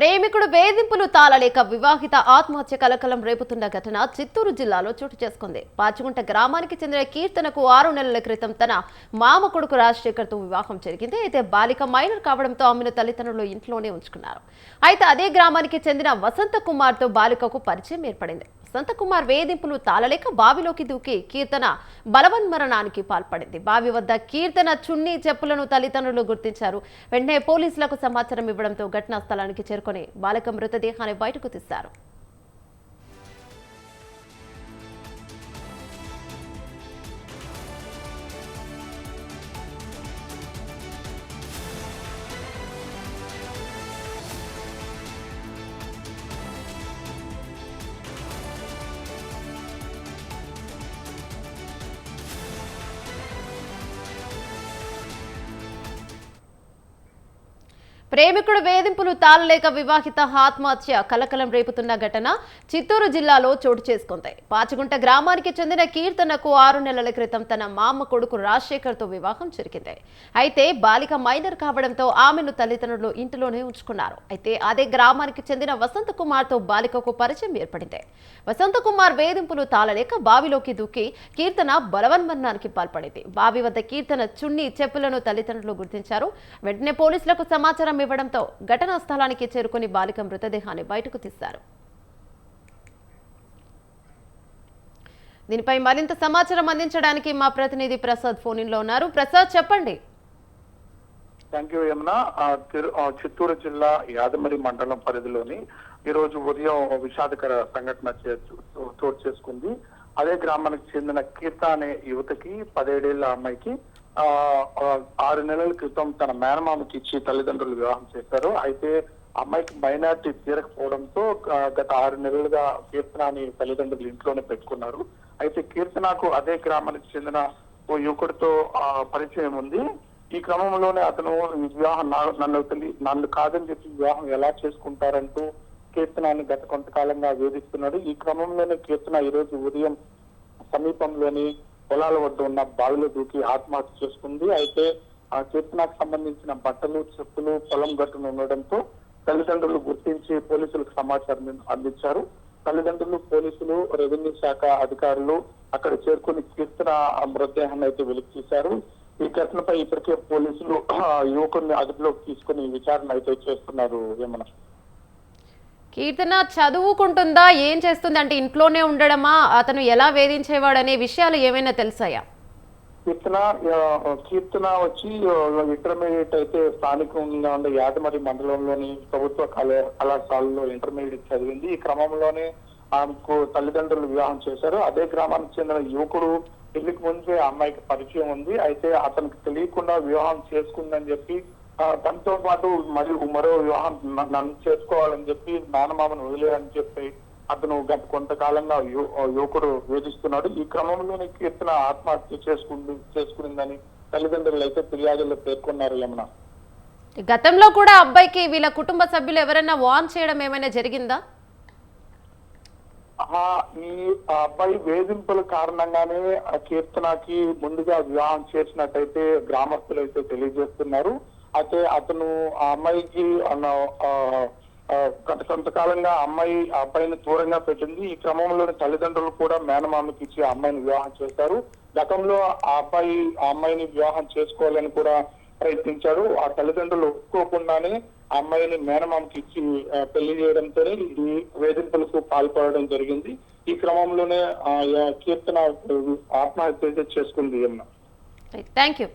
ప్రేమికుడు వేధింపులు తాళలేక వివాహిత ఆత్మహత్య కలకలం రేపుతున్న ఘటన చిత్తూరు జిల్లాలో చోటు చేసుకుంది. పాచిగుంట గ్రామానికి చెందిన కీర్తనకు ఆరు నెలల క్రితం తన మామ కొడుకు రాజశేఖర్తో వివాహం జరిగింది. అయితే బాలిక మైనర్ కావడంతో ఆమెను తల్లిదండ్రులు ఇంట్లోనే ఉంచుకున్నారు. అయితే అదే గ్రామానికి చెందిన వసంత కుమార్తో బాలికకు పరిచయం ఏర్పడింది. సంతకుమార్ వేధింపులు తాళలేక బావిలోకి దూకి కీర్తన బలవన్మరణానికి పాల్పడింది. బావి వద్ద కీర్తన చున్నీ చెప్పులను తల్లిదండ్రులు గుర్తించారు. వెంటనే పోలీసులకు సమాచారం ఇవ్వడంతో ఘటనా స్థలానికి చేరుకొని బాలక మృతదేహాన్ని బయటకు తీశారు. ప్రేమికుడు వేధింపులు తాళలేక వివాహిత ఆత్మహత్య కలకలం రేపుతున్న ఘటన చిత్తూరు జిల్లాలో చోటు చేసుకుంది. పాచిగుంట గ్రామానికి చెందిన కీర్తనకు ఆరు నెలల క్రితం తన మామ కొడుకు రాజశేఖర్తో వివాహం జరిగింది. అయితే బాలిక మైనర్ కావడంతో ఆమెను తల్లిదండ్రులు ఇంటిలోనే ఉంచుకున్నారు. అయితే అదే గ్రామానికి చెందిన వసంత కుమార్తో బాలికకు పరిచయం ఏర్పడింది. వసంత కుమార్ వేధింపులు తాళలేక బావిలోకి దూకి కీర్తన బలవన్మరణానికి పాల్పడింది. బావి వద్ద కీర్తన చున్ని చెప్పులను తల్లిదండ్రులు గుర్తించారు. వెంటనే పోలీసులకు సమాచారం ఇవ్వడంతో ఘటనా స్థలానికి చేరుకుని బాలిక మృతదేహాన్ని బయటకు తీశారు. దీనిపై మరింత సమాచారం అందించడానికి మా ప్రతినిధి ప్రసాద్ ఫోన్లో ఉన్నారు. ప్రసాద్ చెప్పండి. Thank you Yamuna. చిత్తూరు జిల్లా యాదమరి మండలం పరిధిలోని ఈ రోజు ఉదయం విషాదకర సంఘటన చోటు చేసుకుంది. అదే గ్రామానికి చెందిన కీర్త అనే యువతకి పదిహేడేళ్ళ అమ్మాయికి ఆరు నెలల క్రితం తన మేనమామకి ఇచ్చి తల్లిదండ్రులు వివాహం చేశారు. అయితే అమ్మాయికి మైనార్టీ తీరకపోవడంతో గత ఆరు నెలలుగా కీర్తనని తల్లిదండ్రులు ఇంట్లోనే పెట్టుకున్నారు. అయితే కీర్తనకు అదే గ్రామానికి చెందిన ఓ యువకుడితో ఆ, పరిచయం ఉంది. ఈ క్రమంలోనే అతను వివాహం నన్ను తల్లి నన్ను కాదని చెప్పి వివాహం ఎలా చేసుకుంటారంటూ కీర్తనాన్ని గత కొంతకాలంగా వేధిస్తున్నాడు. ఈ క్రమంలోనే కీర్తన ఈ రోజు ఉదయం సమీపంలోని పొలాల వద్ద ఉన్న బావిలో దూకి ఆత్మహత్య చేసుకుంది. అయితే ఆ కీర్తనకు సంబంధించిన బట్టలు చెప్పులు పొలం గట్టును ఉండడంతో తల్లిదండ్రులు గుర్తించి పోలీసులకు సమాచారం అందించారు. తల్లిదండ్రులు పోలీసులు రెవెన్యూ శాఖ అధికారులు అక్కడ చేరుకుని కీర్తన మృతదేహాన్ని అయితే వెలికి తీశారు. ఈ ఘటనపై ఇప్పటికే పోలీసులు యువకుని అదుపులోకి తీసుకుని విచారణ అయితే చేస్తున్నారు ఏమన్నా కీర్తన చదువుకుంటుందా ఏం చేస్తుంది అంటే ఇంట్లోనే ఉండడమా అతను ఎలా వేధించేవాడు అనే విషయాలు ఏమైనా తెలుసాయా? కీర్తన కీర్తన వచ్చి ఇంటర్మీడియట్ అయితే స్థానికంగా ఉండే యాదమరి మండలంలోని ప్రభుత్వ కళా కళాశాలలో ఇంటర్మీడియట్ చదివింది. ఈ క్రమంలోనే ఆమెకు తల్లిదండ్రులు వివాహం చేశారు. అదే గ్రామానికి చెందిన యువకుడు పెళ్ళికి ముందే అమ్మాయికి పరిచయం ఉంది. అయితే అతనికి తెలియకుండా వివాహం చేసుకుందని చెప్పి తనతో పాటు మరియు మరో వివాహం నన్ను చేసుకోవాలని చెప్పి నానమామను వదిలేయని చెప్పి అతను గత కొంతకాలంగా యువకుడు వేధిస్తున్నాడు. ఈ క్రమంలోనే కీర్తన ఆత్మహత్య చేసుకుంది చేసుకునిందని తల్లిదండ్రులు అయితే ఫిర్యాదుల్లో పేర్కొన్నారు యమున. గతంలో కూడా అబ్బాయికి వీళ్ళ కుటుంబ సభ్యులు ఎవరైనా వార్న్ చేయడం ఏమైనా జరిగిందా? ఆ ఈ అబ్బాయి వేధింపుల కారణంగానే ఆ కీర్తనకి ముందుగా వివాహం చేసినట్టయితే గ్రామస్తులు అయితే తెలియజేస్తున్నారు. అయితే అతను ఆ అమ్మాయికి అన్న- గత కొంతకాలంగా ఆ అమ్మాయి అబ్బాయిని దూరంగా పెట్టింది. ఈ క్రమంలోని తల్లిదండ్రులు కూడా మేనమామకి ఇచ్చి ఆ అమ్మాయిని వివాహం చేశారు. గతంలో ఆ అబ్బాయి ఆ అమ్మాయిని వివాహం చేసుకోవాలని కూడా ప్రయత్నించాడు ఆ తల్లిదండ్రులు ఒప్పుకోకుండానే అమ్మాయిని మేనమామకి ఇచ్చి పెళ్ళి చేయడంతో ఈ వేధింపులకు పాల్పడడం జరిగింది. ఈ క్రమంలోనే ఆ, కీర్తన ఆత్మహత్య అయితే చేసుకుంది అన్న థ్యాంక్ యూ